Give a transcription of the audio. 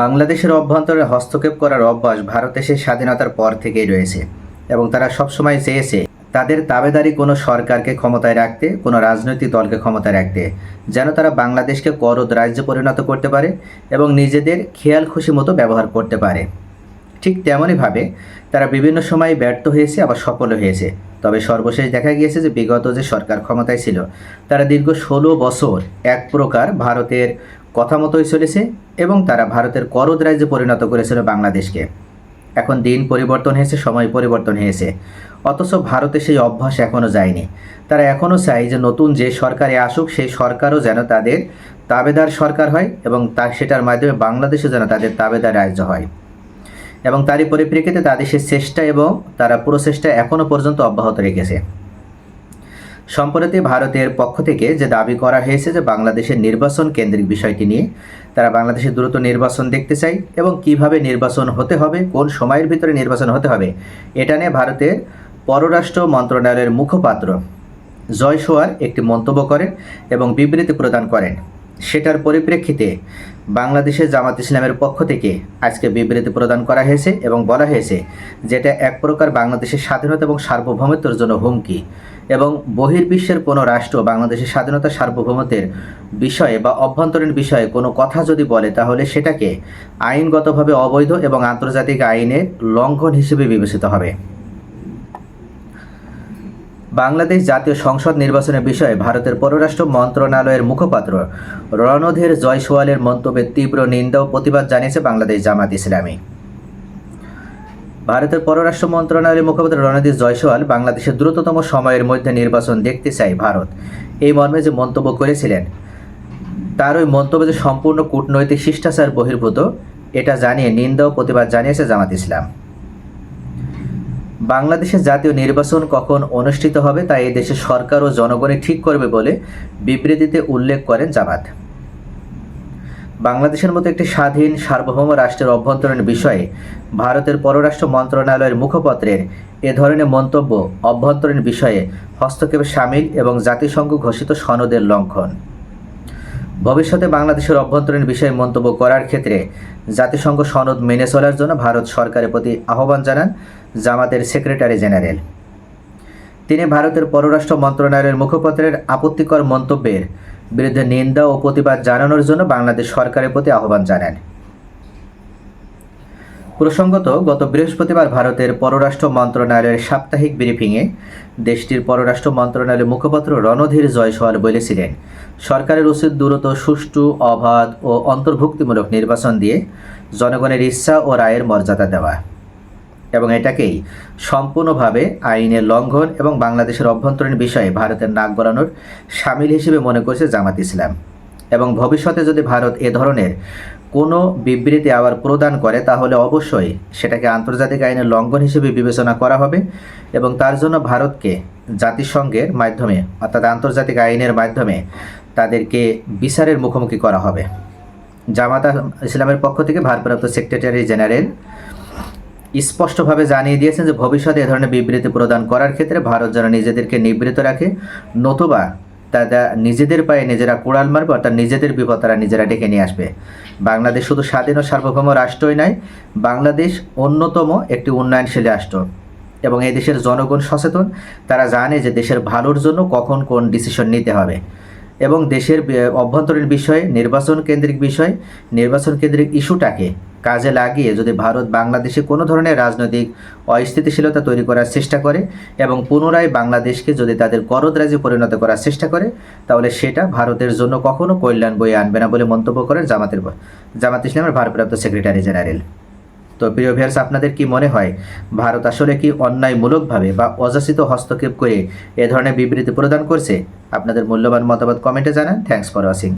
বাংলাদেশের অভ্যন্তরে হস্তক্ষেপ করার অভ্যাস ভারত দেশের স্বাধীনতার পর থেকেই রয়েছে এবং তারা সবসময় চেয়েছে তাদের দাবেদারি কোনো সরকারকে ক্ষমতায় রাখতে, কোনো রাজনৈতিক দলকে ক্ষমতায় রাখতে, যেন তারা বাংলাদেশকে করদ রাজ্যে পরিণত করতে পারে এবং নিজেদের খেয়াল খুশি মতো ব্যবহার করতে পারে। ঠিক তেমনইভাবে তারা বিভিন্ন সময় ব্যর্থ হয়েছে, আবার সফল হয়েছে। তবে সর্বশেষ দেখা গিয়েছে যে বিগত যে সরকার ক্ষমতায় ছিল, তারা দীর্ঘ ষোলো বছর এক প্রকার ভারতের কথা মতোই চলেছে এবং তারা ভারতের করদ রাজ্যে পরিণত করেছিল বাংলাদেশকে। এখন দিন পরিবর্তন হয়েছে, সময় পরিবর্তন হয়েছে। অথচ ভারতে সেই অভ্যাস এখনও যায়নি। তারা এখনও চায় যে নতুন যে সরকারে আসুক, সেই সরকারও যেন তাদের তাবেদার সরকার হয় এবং তা সেটার মাধ্যমে বাংলাদেশও যেন তাদের তাবেদার রাজ্য হয়। এবং তারই পরিপ্রেক্ষিতে তাদের সে চেষ্টা এবং তারা প্রচেষ্টা এখনও পর্যন্ত অব্যাহত রেখেছে। সম্প্রতি ভারতের পক্ষ থেকে যে দাবি করা হয়েছে যে বাংলাদেশের নির্বাচন কেন্দ্রিক বিষয়টি নিয়ে, তারা বাংলাদেশে দ্রুত নির্বাচন দেখতে চাই এবং কীভাবে নির্বাচন হতে হবে, কোন সময়ের ভিতরে নির্বাচন হতে হবে, এটা নিয়ে ভারতের পররাষ্ট্র মন্ত্রণালয়ের মুখপাত্র জয় সোয়ার একটি মন্তব্য করেন এবং বিবৃতি প্রদান করেন। সেটার পরিপ্রেক্ষিতে বাংলাদেশের জামাত ইসলামের পক্ষ থেকে আজকে বিবৃতি প্রদান করা হয়েছে এবং বলা হয়েছে, যেটা এক প্রকার বাংলাদেশের স্বাধীনতা এবং সার্বভৌমত্বের জন্য হুমকি। এবং বহির্বিশ্বের কোনো রাষ্ট্র বাংলাদেশের স্বাধীনতা সার্বভৌমত্বের বিষয়ে বা অভ্যন্তরীণ বিষয়ে কোনো কথা যদি বলে, তাহলে সেটাকে আইনগতভাবে অবৈধ এবং আন্তর্জাতিক আইনের লঙ্ঘন হিসেবে বিবেচিত হবে। বাংলাদেশ জাতীয় সংসদ নির্বাচনের বিষয়ে ভারতের পররাষ্ট্র মন্ত্রণালয়ের মুখপাত্র রণধীর জয়সওয়ালের মন্তব্যের তীব্র নিন্দা ও প্রতিবাদ জানিয়েছে বাংলাদেশ জামাত ইসলামী। ভারতের পররাষ্ট্র মন্ত্রণালয়ের মুখপাত্র রণধীর জয়সওয়াল বাংলাদেশের দ্রুততম সময়ের মধ্যে নির্বাচন দেখতে চায় ভারত। এই মর্মে যে মন্তব্য করেছিলেন, তার ওই মন্তব্য যে সম্পূর্ণ কূটনৈতিক শিষ্টাচার বহির্ভূত, এটা জানিয়ে নিন্দা ও প্রতিবাদ জানিয়েছে জামাত ইসলাম। বাংলাদেশের জাতীয় নির্বাচন কখন অনুষ্ঠিত হবে তা এই দেশের সরকার ও জনগণই ঠিক করবে বলে বিবৃতিতে উল্লেখ করেন জামাত। বাংলাদেশের মতো একটি স্বাধীন, সার্বভৌম রাষ্ট্রের অভ্যন্তরীণ বিষয়ে ভারতের পররাষ্ট্র মন্ত্রণালয়ের মুখপত্রের এ ধরনের মন্তব্য অভ্যন্তরীণ বিষয়ে হস্তক্ষেপে সামিল এবং জাতিসংঘ ঘোষিত সনদের লঙ্ঘন। ভবিষ্যতে বাংলাদেশের অভ্যন্তরীণ বিষয়ে মন্তব্য করার ক্ষেত্রে জাতিসংঘ সনদ মেনে চলার জন্য ভারত সরকারের প্রতি আহ্বান জানান জামাতের সেক্রেটারি জেনারেল। তিনি ভারতের পররাষ্ট্র মন্ত্রণালয়ের মুখপত্রের আপত্তিকর মন্তব্যের বিরুদ্ধে নিন্দা ও প্রতিবাদ জানানোর জন্য বাংলাদেশ সরকারের প্রতি আহ্বান জানান। প্রসঙ্গত, গত বৃহস্পতিবার ভারতের পররাষ্ট্র মন্ত্রণালয়ের সাপ্তাহিক ব্রিফিংয়ে দেশটির পররাষ্ট্র মন্ত্রণালয়ের মুখপাত্র রণধীর জয়সওয়াল বলেছিলেন, সরকারের উচিত দ্রুত সুষ্ঠু, অবাধ ও অন্তর্ভুক্তিমূলক নির্বাচন দিয়ে জনগণের ইচ্ছা ও রায়ের মর্যাদা দেওয়া। এবং এটাকেই সম্পূর্ণভাবে আইনের লঙ্ঘন এবং বাংলাদেশের অভ্যন্তরীণ বিষয়ে ভারতের নাক গলানোর সামিল হিসেবে মনে করছে জামাত ইসলাম। এবং ভবিষ্যতে যদি ভারত এ ধরনের কোনো বিবৃতি আবার প্রদান করে, তাহলে অবশ্যই সেটাকে আন্তর্জাতিক আইনের লঙ্ঘন হিসেবে বিবেচনা করা হবে এবং তার জন্য ভারতকে জাতিসংঘের মাধ্যমে, অর্থাৎ আন্তর্জাতিক আইনের মাধ্যমে তাদেরকে বিচারের মুখোমুখি করা হবে। জামাত ইসলামের পক্ষ থেকে ভারপ্রাপ্ত সেক্রেটারি জেনারেল স্পষ্টভাবে জানিয়ে দিয়েছেন যে ভবিষ্যতে এ ধরনের বিবৃতি প্রদান করার ক্ষেত্রে ভারত যেন নিজেদেরকে নিবৃত রাখে, নতুবা তারা নিজেদের পায়ে নিজেরা কোড়াল মারবে, অর্থাৎ নিজেদের বিপদ তারা নিজেরা ডেকে নিয়ে আসবে। বাংলাদেশ শুধু স্বাধীন ও সার্বভৌম রাষ্ট্রই নয়, বাংলাদেশ অন্যতম একটি উন্নয়নশীল রাষ্ট্র। এবং এই দেশের জনগণ সচেতন, তারা জানে যে দেশের ভালোর জন্য কখন কোন ডিসিশন নিতে হবে। এবং দেশের অভ্যন্তরীণ বিষয়ে, নির্বাচন কেন্দ্রিক বিষয়, নির্বাচন কেন্দ্রিক ইস্যুটাকে কাজে লাগিয়ে যদি ভারত বাংলাদেশে কোনো ধরনের রাজনৈতিক অস্থিতিশীলতা তৈরি করার চেষ্টা করে এবং পুনরায় বাংলাদেশকে যদি তাদের করদ রাজ্যে পরিণত করার চেষ্টা করে, তাহলে সেটা ভারতের জন্য কখনো কল্যাণ বয়ে আনবে না বলে মন্তব্য করেন জামাতের জামাত ইসলামের ভারপ্রাপ্ত সেক্রেটারি জেনারেল। তো প্রিয় ভিয়ার্স আপনাদের কি মনে হয়, ভারত আসলে কি অন্যায়মূলকভাবে বা অযাচিত হস্তক্ষেপ করে এ ধরনের বিবৃতি প্রদান করছে? আপনাদের মূল্যবান মতামত কমেন্টে জানান। Thanks for watching